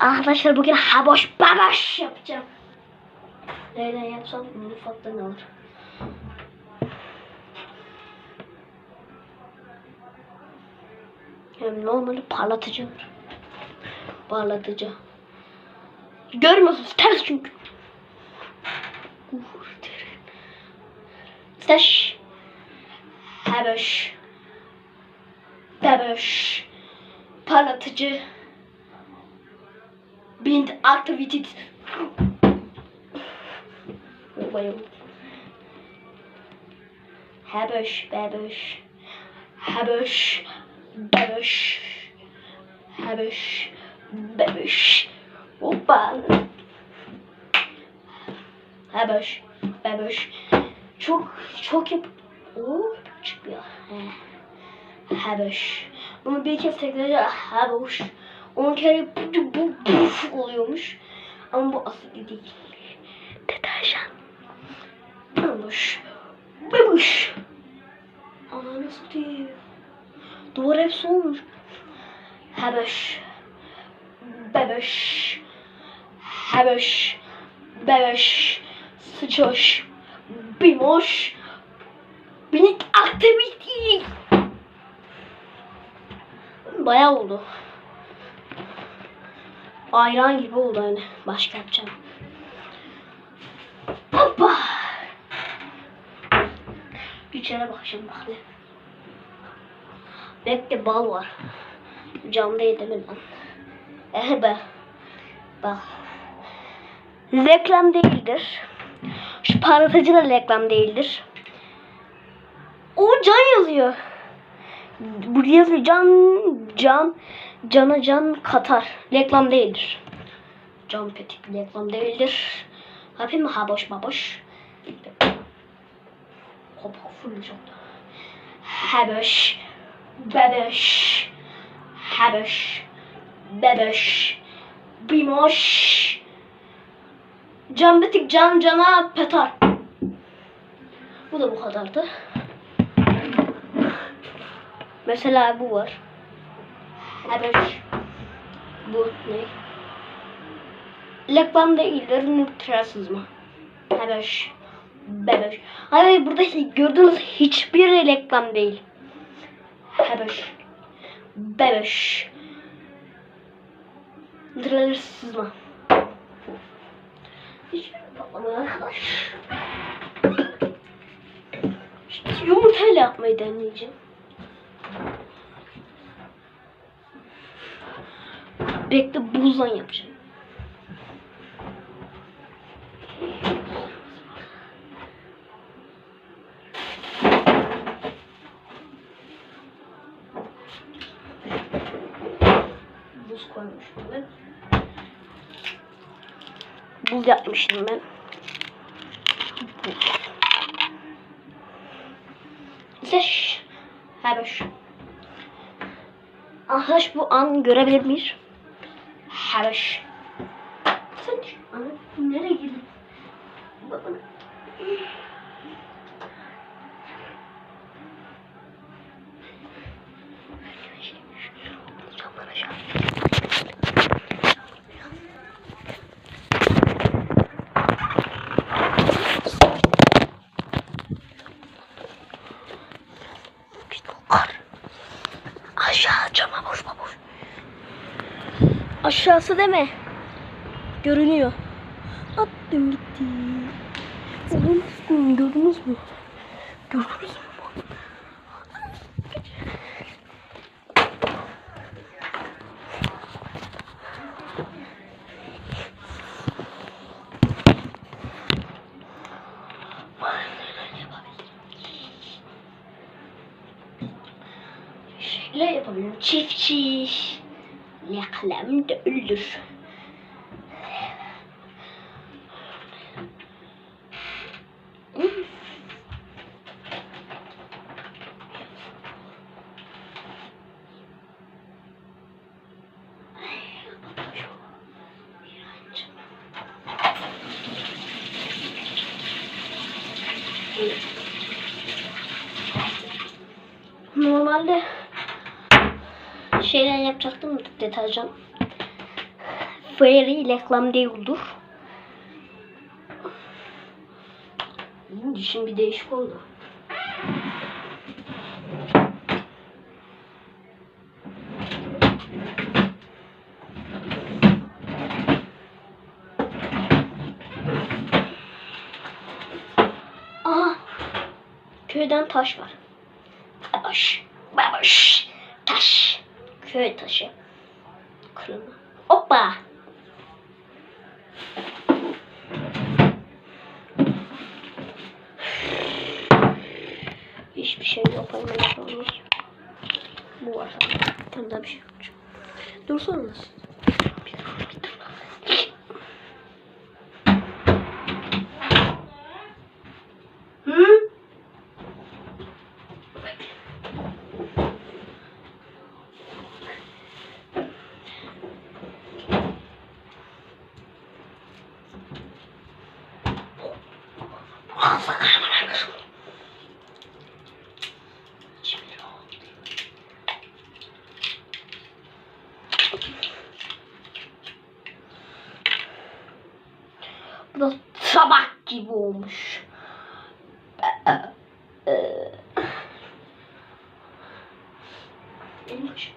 Arkadaşlar bugün haboş baboş yapacağım. Neyle yapsam mutfakta ne olur? Hem normali parlatıcı var. Parlatıcı. Görmüyorsunuz ters çünkü. Seş. Haboş. Baboş. Parlatıcı blind activities. Obayım. Heböş, beböş. Heböş, beböş. Heböş, beböş. Hoppa. Heböş. Çok, çok yap... Oo, çıkıyor. Heböş. Bunu bir kez tekrar heböş. Heböş. 10 kere bu, bu, oluyormuş. Ama bu asitli değil. Deterjan. Bulmuş. Bulmuş. Ananı satayım. Duvar hepsi olmuş. Hebeş. Bebeş. Hebeş. Bebeş. Sıçoş. Bimoş. Binik aktiviti. Bayağı oldu. Ayran gibi oldu hani. Başka yapacağım. Hoppa. İçeri bakacağım bak hadi. Bekle bal var. Camda yedim ben. Eh be. Bak. Reklam değildir. Şu parlatıcı da reklam değildir. O can yazıyor. Burada yazıyor can can cana can katar. Reklam değildir. Can petik reklam değildir. Yapayım mı haboş baboş? Hop hop fırlayacağım. Haboş bebeş haboş bebeş bimoş can petik can cana petar. Bu da bu kadardı. Mesela bu var. Haber. Bu ne? Reklam değildir, nükleer sızma. Haber. Bebeş. Hayır burada gördüğünüz hiçbir reklam değil. Haber. Bebeş. Nükleer sızma. Yumurtayla yapmayı deneyeceğim. Bekle buzdan yapacağım. Buz koymuştum ben. Buz yapmıştım ben. Seç. Haber. Arkadaş bu an görebilir miyiz? Habeş. Sen nereye girdin? Bakın. Camdan aşağı. İşte o kar. Aşağı cama boş boş. Aşağısı deme. Görünüyor. Attım gitti. Oğlum gördünüz mü? Gördünüz mü? Şeyler yapabilirim. Çiftçi. Reklam da ölür. Normalde yapacaktım deterjan. Fairy reklam değildir. Dişim bir değişik oldu. Aha. Köyden taş var. Baboş. Baboş. Taş. Köy taşı. Kırılma. Hoppa. Hiçbir şey yok. Hemen olmuş. Bu var. Tam da bir şey yok. Dursana. Hı? Bu da sabah gibi olmuş. Benim başım.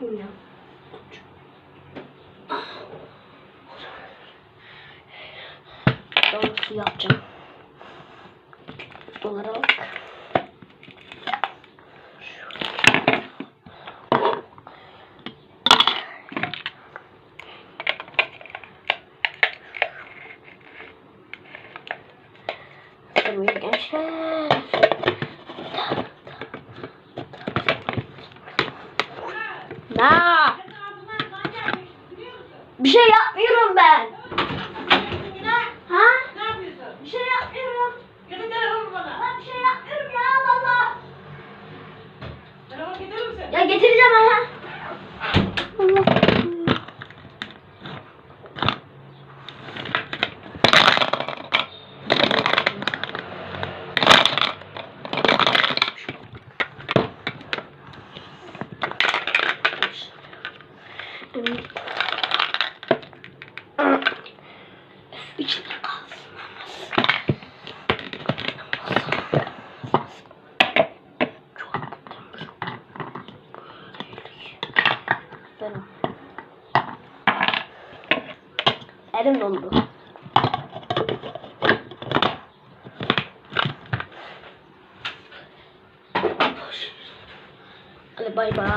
Bilmiyorum. Ben su yapacağım. Dolara bak. Na. Bir şey yapmıyorum ben. Ha? Ne yapıyorsun? Bir şey yapmıyorum. Getir telefonu bana. Ben bir şey yapmıyorum ya Allah Allah. Telefon getirir misin? Ya getireceğim ha. İçine kalsın. Benim. Elim dondu. Hadi bay bay.